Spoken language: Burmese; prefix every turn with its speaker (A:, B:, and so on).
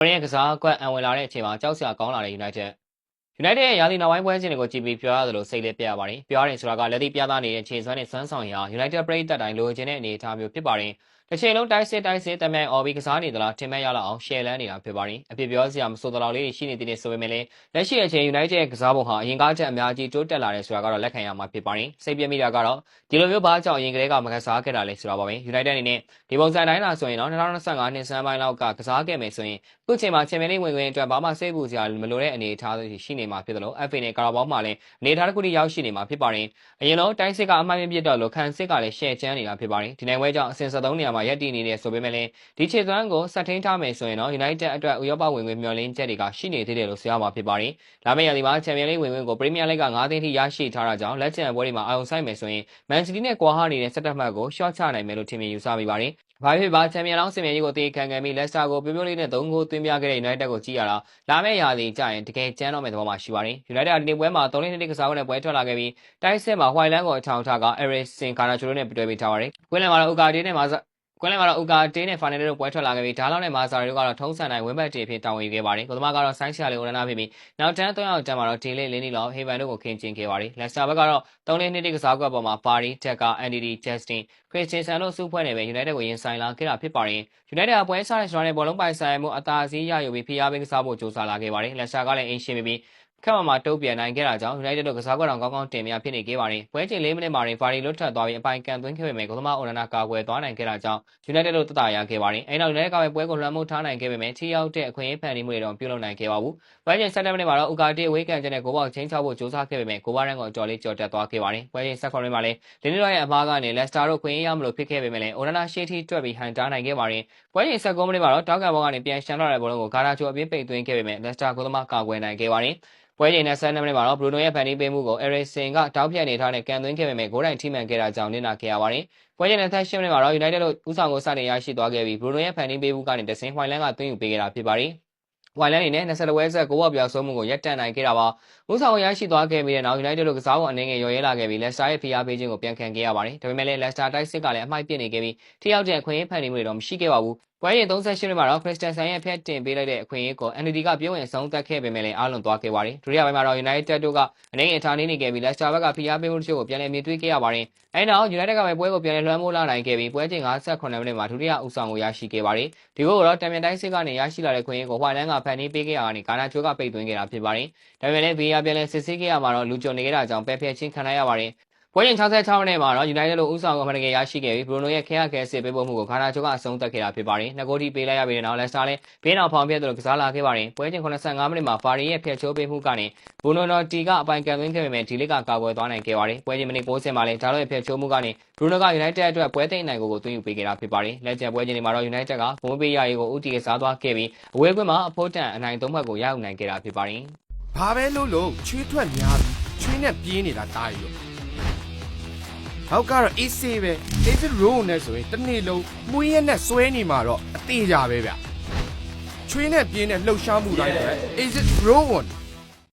A: ဘရင်ကစားကွက်အံဝင်လာတဲ့အချိန်မှာကြောက်စရာကောင်းလာတဲ့ United United ရဲ့ရာသီနောက်ပိုင်းပွဲစဉ်တွေကိုကြည့်ပြီးပြောရသလိုစိတ်လည်းပြရပါတယ်။ပြောရရင်ဆိုတာကလက်သီးပြသနေတဲ့ခြေစွမ်းနဲ့စွမ်းဆောင်ရာ United ပရိသတ်တိုင်းလိုချင်တဲ့အနေအထားမျိုးဖြစ်ပါတယ်။တစ်ချိန်လုံးတိုက်စစ်တိုက်စစ်တမန်အော်ဘီကစားနေသလားထင်မဲ့ရလောက်အောင်ရှယ်လန်းနေတာဖြစ်ပါတယ်။အဖြစ်ပြောစရာမဆိုတလောက်လေးရှိနေသေးတယ်ဆိုပေမဲ့လည်းလက်ရှိအချိန် United ရဲ့ကစားပုံဟာအရင်ကားချက်အများကြီးတိုးတက်လာတယ်ဆိုတာကတော့လက်ခံရမှာဖြစ်ပါတယ်။စိတ်ပြည့်မိတာကတော့ဒီလိုမျိုးဘာကြောင့်အရင်ကတည်းကမကစားခဲ့တာလဲဆိုတာပါပဲ။ United အနေနဲ့ဒီပုံစံတိုင်းလာဆိုရင်တော့2025နှစ်စမ်းပိုင်းလောက်ကကစားခဲ့မယ်ဆိုရင်အခုချိန်မှာချန်ပီယံလိဝင်ဝင်အတွက်ဘာမှစိတ်ပူစရာမလိုတဲ့အနေအထားရှိနေမှာဖြစ်တယ်လို့ FA နဲ့ကာရာဘောင်းမှာလည်းအနေအထားတစ်ခုတည်းရောက်ရှိနေမှာဖြစ်ပါတယ်။အရင်လုံးတိုင်းစစ်ကအမှန်ပြစ်တော့လို့ခံစစ်ကလည်းရှယ်ချမ်းနေတာဖြစ်ပါတယ်။ဒီနိုင်ပွဲကြောင့်အဆင့်73နေရာမှာရပ်တည်နေတဲ့ဆိုပေမဲ့လည်းဒီခြေသွမ်းကိုဆက်ထိန်ထားမယ်ဆိုရင်တော့ United အတွက်ဥရောပဝင်ဝင်မျှော်လင့်ချက်တွေကရှိနေသေးတယ်လို့ဆိုရမှာဖြစ်ပါတယ်။လာမယ့်ရာသီမှာချန်ပီယံလိဝင်ဝင်ကိုပရီးမီးယားလိဂ်က9သိန်းထိရရှိထားတာကြောင့်လက်ကျန်ပွဲတွေမှာအာရုံစိုက်မယ်ဆိုရင်မန်စီးတီးနဲ့ကွာဟာနေတဲ့စက်တက်မှတ်ကိုရှော့ချနိုင်မယ်လို့ထင်မြင်ယူဆမိပါတယ်။ဘာဖြစ်ပါချန်ပီယံလောင်းစင်မြင်ကြီးကိုတေးခံခံပြီးလက်စတာကိုပြပြလေးနဲ့၃ဂိုးသွင်းပြခဲ့တဲ့ United ကိုကြည့်ရတာလာမယ့်ရာသီကျရင်တကယ်ကျန်းတော့မယ့်သဘောမှရှိပါတယ်။ United ဒီနေ့ပွဲမှာ3နှစ်နှစ်ကစားကွက်နဲ့ပွဲထွက်လာခဲ့ပြီးတိုက်စစ်မှာ White Land ကိုအထောင်ထားက Eriksen Garnacho တို့နဲ့တွဲပေးထားပါတယ်။ကွင်းလယ်မှာတော့ Ugarte နဲ့မာဇာ ကွင်းလယ်မှာတော့ Ugarte နဲ့ Fernandes တို့ပွဲထွက်လာခဲ့ပြီးဒါလောက်နဲ့မာဇာရီတို့ကတော့ထုံးစံတိုင်းဝင်းဘက်တီအဖြစ်တာဝန်ယူခဲ့ပါတယ်။ကိုသမားကတော့ဆိုင်းချာလေးကိုရနာဖြစ်ပြီးနောက်တန်း၃ယောက်တန်းမှာတော့ဒီလေးလင်းနီလောဟေဗန်တို့ကိုခင်းကျင်းခဲ့ပါတယ်။လက်စတာဘက်ကတော့3နှစ်နှစ်ကစားကွက်ပေါ်မှာပါရီတက်က NDD Justin ခရစ်စတင်ဆန်တို့စုဖွဲ့နေပဲ United ကိုရင်ဆိုင်လာခဲ့တာဖြစ်ပါတယ်။ United အပွဲစားတဲ့ကျွန်တော်နဲ့ဘောလုံးပိုင်ဆိုင်မှုအသာစီးရယူပြီးဖိအားပေးကစားဖို့ကြိုးစားလာခဲ့ပါတယ်။လက်စတာကလည်းအင်းရှင်းပြီး ခက်မှမှာတုတ်ပြန်နိုင်ခဲ့တာကြောင့် United တို့ကစားကွက်တော်ကောင်းကောင်းတင်ပြဖြစ်နေခဲ့ပါတယ်။ပွဲချိန်၄မိနစ်မှာရင်ဖာရီလွတ်ထွက်သွားပြီးအပိုင်ကန်သွင်းခဲ့ပေမဲ့ကိုသမားအိုနာနာကာကွယ်သွားနိုင်ခဲ့တာကြောင့် United တို့တတရခဲ့ပါတယ်။အဲနောက် United ကပဲပွဲကိုလွှမ်းမိုးထားနိုင်ခဲ့ပေမဲ့ထိရောက်တဲ့အခွင့်အရေးဖန်တီးမှုတွေတော့ပြုလုပ်နိုင်ခဲ့ပါဘူး။ပွဲချိန်7မိနစ်မှာတော့ Ugarte အဝေးကန်ချက်နဲ့ဂိုးပေါက်ချင်းချောက်ဖို့ကြိုးစားခဲ့ပေမဲ့ဂိုးဝရန်ကိုအတော်လေးကြော်တက်သွားခဲ့ပါတယ်။ပွဲချိန်7မိနစ်မှာလည်းလင်းနီလောရဲ့အမားကနေ Leicester တို့ခွင့်ရရမလို့ဖြစ်ခဲ့ပေမဲ့လည်းအိုနာနာရှေ့ထိတွက်ပြီးဟန်တားနိုင်ခဲ့ပါတယ်။ပွဲချိန်19မိနစ်မှာတော့တောက်ကန်ဘောကနေပြန်ရှမ်းလာတဲ့ဘောလုံးကိုဂါနာချိုအပြင်းပိတ်သွင်းခဲ့ပေမဲ့ Leicester ဂိုးသမားကာကွယ်နိုင်ခဲ့ပါတယ်။ပွဲချိန်နဲ့12မိနစ်မှာတော့ Bruno ရဲ့ဖန်တီးပေးမှုကို Eriksen ကတောက်ပြတ်နေထားတဲ့ကန်သွင်းခဲ့ပေမဲ့ဂိုးတိုင်ထိမှန်ခဲ့တာကြောင့်နစ်နာခဲ့ရပါတယ်။ပွဲချိန်နဲ့10မိနစ်မှာတော့ United တို့ဥဆောင်ကိုစတင်ရရှိသွားခဲ့ပြီး Bruno ရဲ့ဖန်တီးပေးမှုကနေတဆင် White Land ကသွင်းယူပေးခဲ့တာဖြစ်ပါတယ်။ဝိုင်လန်နေနဲ့20ဝဲဆက်ကိုဘော့ပြောင်းဆုံးမှုကိုရပ်တန့်နိုင်ခဲ့တာပါ။ဦးဆောင်ရရှိသွားခဲ့ပြီးတဲ့နောက် United တို့ကစားပုံအနေငယ်ရော်ရဲလာခဲ့ပြီး Leicester ရဲ့ဖိအားပေးခြင်းကိုပြန်ခံခဲ့ရပါတယ်။ဒါပေမဲ့လည်း Leicester တိုက်စစ်ကလည်းအမိုက်ပစ်နေခဲ့ပြီးထိရောက်တဲ့အခွင့်အရေးဖန်တီးမှုတွေတော့မရှိခဲ့ပါဘူး။ပွဲရင်38မိနစ်မှာတော့ Christensen ရဲ့ဖျက်တင်ပေးလိုက်တဲ့အခွင့်အရေးကို NDD ကပြုံးဝင်ဆုံးသက်ခဲ့ပေမဲ့လည်းအားလွန်သွားခဲ့ပါတယ်။ဒုတိယပိုင်းမှာတော့ United တို့ကအနေငယ်ထားနေနေခဲ့ပြီး Leicester ဘက်ကဖိအားပေးမှုတချို့ကိုပြန်လည်မြင်တွေ့ခဲ့ရပါတယ်။အဲနောက် United ကပဲပွဲကိုပြန်လည်လွှမ်းမိုးလာနိုင်ခဲ့ပြီးပွဲချိန်58မိနစ်မှာဒုတိယဦးဆောင်ကိုရရှိခဲ့ပါတယ်။ဒီကိုတော့တံမြန်တိုင်းစစ်ကနေရရှိလာတဲ့ခွင့်အရေးကို White Land ကဖန်တီးပေးခဲ့ရတာကနေဂါနာချိုကပိတ်သွင်းခဲ့တာဖြစ်ပါတယ်။ဒါပေမဲ့လည်း VAR ပြန်လည်စစ်ဆေးခဲ့ရမှာတော့လူကြုံနေခဲ့တာကြောင့်ပယ်ဖျက်ချင်းခံလိုက်ရပါတယ်။ ပွဲချိန်66မိနစ်မှာတော့ United တို့ဦးဆောင်ကအမှန်တကယ်ရရှိခဲ့ပြီး Bruno ရဲ့ခဲရခဲစစ်ပေးပို့မှုကိုဂါနာချိုကအဆုံးသတ်ခဲ့တာဖြစ်ပါတယ်။နှစ်ဂိုးထိပေးလိုက်ရပြီးတဲ့နောက် Leicester လည်းဘေးနောက်ဖောင်ပြတ်တို့ကစားလာခဲ့ပါတယ်။ပွဲချိန်85မိနစ်မှာ Fari ရဲ့ဖျက်ချိုးပေးမှုကနေ Bruno Notti ကအပိုင်ကန်သွင်းခဲ့ပေမဲ့ဒီလစ်ကကာကွယ်သွားနိုင်ခဲ့ပါတယ်။ပွဲချိန်မိနစ်90မှာလည်းဒါလိုရဲ့ဖျက်ချိုးမှုကနေ Bruno က United အတွက်ပွဲသိမ်းနိုင်ကိုကိုသွင်းယူပေးခဲ့တာဖြစ်ပါတယ်။လက်ကျန်ပွဲချိန်တွေမှာတော့ United ကဘုံပေးရရေးကိုဦးတည်ကစားသွားခဲ့ပြီးအဝေးကွင်းမှာအဖို့တန်အနိုင်သုံးဘက်ကိုရယူနိုင်ခဲ့တာဖြစ်ပါတယ်။
B: ဘာပဲလို့လို့ချွေးထွက်များပြီးချွေးနဲ့ပြေးနေတာတားရီလို့ နောက်ကတော့ AC ပဲ David Rowe နဲ့ဆိုရင်တစ်နေ့လုံးမှုရက်နဲ့စွဲနေမှာတော့အသေးကြပဲဗျချွေးနဲ့ပြေးနဲ့လှုပ်ရှားမှုတိုင်းပဲ AC Rowe